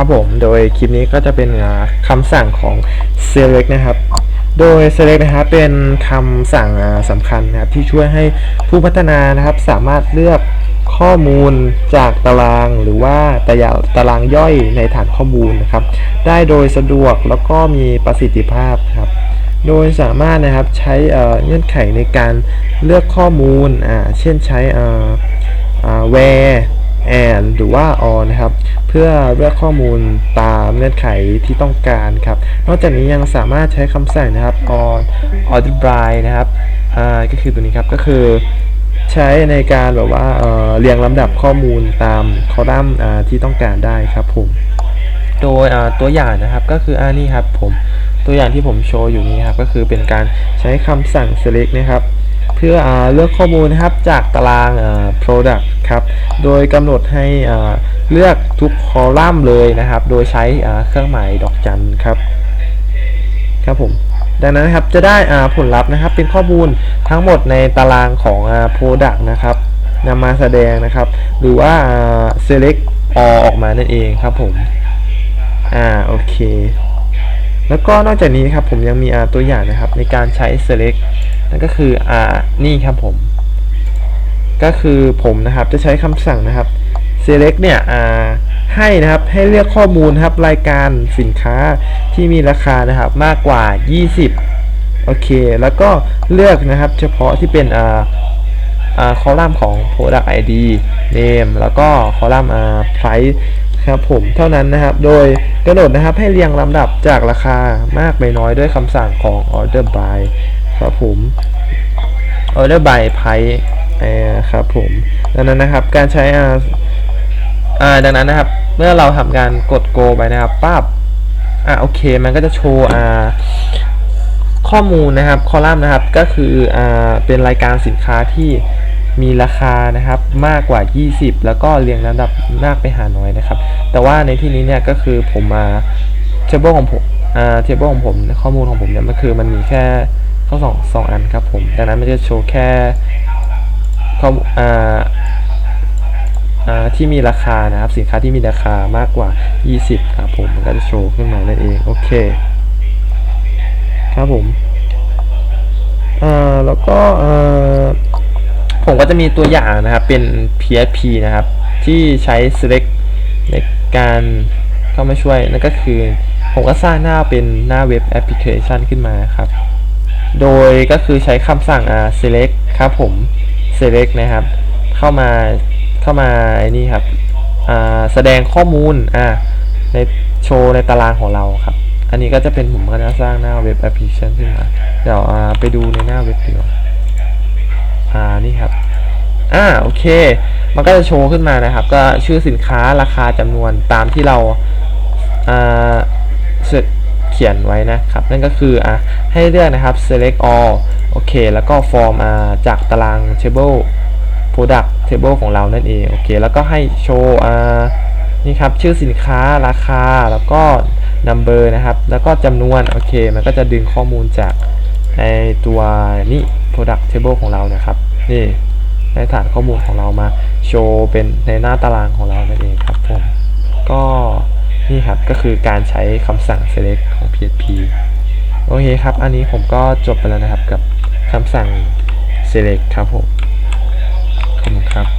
ครับผม โดยคลิปนี้ก็จะเป็นอ่าคำสั่งของ select นะครับ โดย select นะครับเป็นคำสั่งอ่าสำคัญนะครับที่ช่วยให้ผู้พัฒนานะครับสามารถเลือกข้อมูลจากตารางหรือว่าตารางตารางย่อยในฐานข้อมูลนะครับ ได้โดยสะดวกแล้วก็มีประสิทธิภาพครับโดยสามารถนะครับใช้เงื่อนไขในการเลือกข้อมูลอ่าเช่นใช้อ่า where and หรือว่า or นะครับ เพื่อเลือกข้อมูลตามเงื่อนไขที่ต้องการครับ นอกจากนี้ยังสามารถใช้คำสั่งนะครับ or order by นะครับอ่าก็คือตัวนี้ครับ ก็คือใช้ในการแบบว่าเอ่อเรียงลำดับข้อมูลตามคอลัมน์อ่าที่ต้องการได้ครับผม โดยอ่าตัวอย่างนะครับก็คืออ่านี่ครับผม ตัวอย่างที่ผมโชว์อยู่นี้ครับ ก็คือเป็นการใช้คำสั่ง select นะครับ เพื่ออเลือกข้อมูลนะครับจากตาราง product ครับ โดยกำหนดให้เลือกทุกคอลัมน์เลยนะครับ โดยใช้เครื่องหมายดอกจันครับ ครับผม ดังนั้นครับจะได้ผลลัพธ์นะครับ เป็นข้อมูลทั้งหมดในตารางของ product นะครับนำมาแสดงนะครับ หรือว่า select all ออกมานั่นเองครับผม อ่า โอเค แล้วก็นอกจากนี้ครับผมยังมีตัวอย่างนะครับในการใช้ select นั่นก็คืออ่านี่ครับผม ก็คือผมนะครับจะใช้คำสั่งนะครับ select เนี่ยอ่าให้นะครับให้เลือกข้อมูลครับรายการสินค้าที่มีราคานะครับมากกว่า 20 โอเค แล้วก็เลือกนะครับเฉพาะที่เป็นอ่าอ่าคอลัมน์ของ product ID name แล้วก็คอลัมน์อ่า price ครับผมเท่านั้นนะครับ โดยกำหนดนะครับให้เรียงลำดับจากราคามากไปน้อยด้วยคำสั่งของ order by ครับผม order by price ครับผมดังนั้นนะครับการใช้อ่าดังนั้นนะครับ เมื่อเราทำการกด go ไปนะครับปั๊บอ่าโอเค มันก็จะโชว์อ่าข้อมูลนะครับคอลัมน์นะครับก็คืออ่าเป็นรายการสินค้าที่ มีราคานะครับมากกว่า 20 แล้วก็เรียงลำดับมากไปหาน้อยนะครับ แต่ว่าในที่นี้เนี่ยก็คือผมมาเทเบิลของผมอ่าเทเบิลของผมข้อมูลของผมเนี่ยมันคือมันมีแค่ข้อสองสองอันครับผมดังนั้นมันจะโชว์แค่ข้ออ่าที่มีราคานะครับสินค้าที่มีราคามากกว่า 20 ครับผมมันก็จะโชว์ขึ้นมานั่นเองโอเคครับผมอ่าแล้วก็อ่อ ผมก็จะมีตัวอย่างนะครับเป็น PHP นะครับ ที่ใช้ select ในการเข้ามาช่วยนั่นก็คือ ผมก็สร้างหน้าเป็นหน้าเว็บแอปพลิเคชันขึ้นมาครับ โดยก็คือใช้คำสั่ง select ครับผม select นะครับ เข้ามาเข้ามาไอ้นี่ครับแสดงข้อมูลอ่าในโชว์ในตารางของเราครับ อันนี้ก็จะเป็นผมก็จะสร้างหน้าเว็บแอปพลิเคชันขึ้นมา เดี๋ยวไปดูในหน้าเว็บดีกว่า อ่านี่ครับอ่าโอเค มันก็จะโชว์ขึ้นมานะครับ ก็ชื่อสินค้าราคาจำนวนตามที่เราอ่าเสร็จเขียนไว้นะครับ นั่นก็คืออะให้เลือกนะครับ select all โอเค แล้วก็ form อ่าจากตาราง table product table ของเรานั่นเองโอเค แล้วก็ให้โชว์อ่านี่ครับชื่อสินค้าราคาแล้วก็ number นะครับ แล้วก็จำนวน โอเค มันก็จะดึงข้อมูลจาก ในตัวนี่ product table ของเรานะครับ นี่ในฐานข้อมูลของเรามาโชว์เป็นในหน้าตารางของเรานั่นเองครับผมก็นี่ครับก็คือการใช้คำสั่ง select ของ PHP โอเคครับ อันนี้ผมก็จบไปแล้วนะครับกับคำสั่ง select ครับผมขอบคุณครับ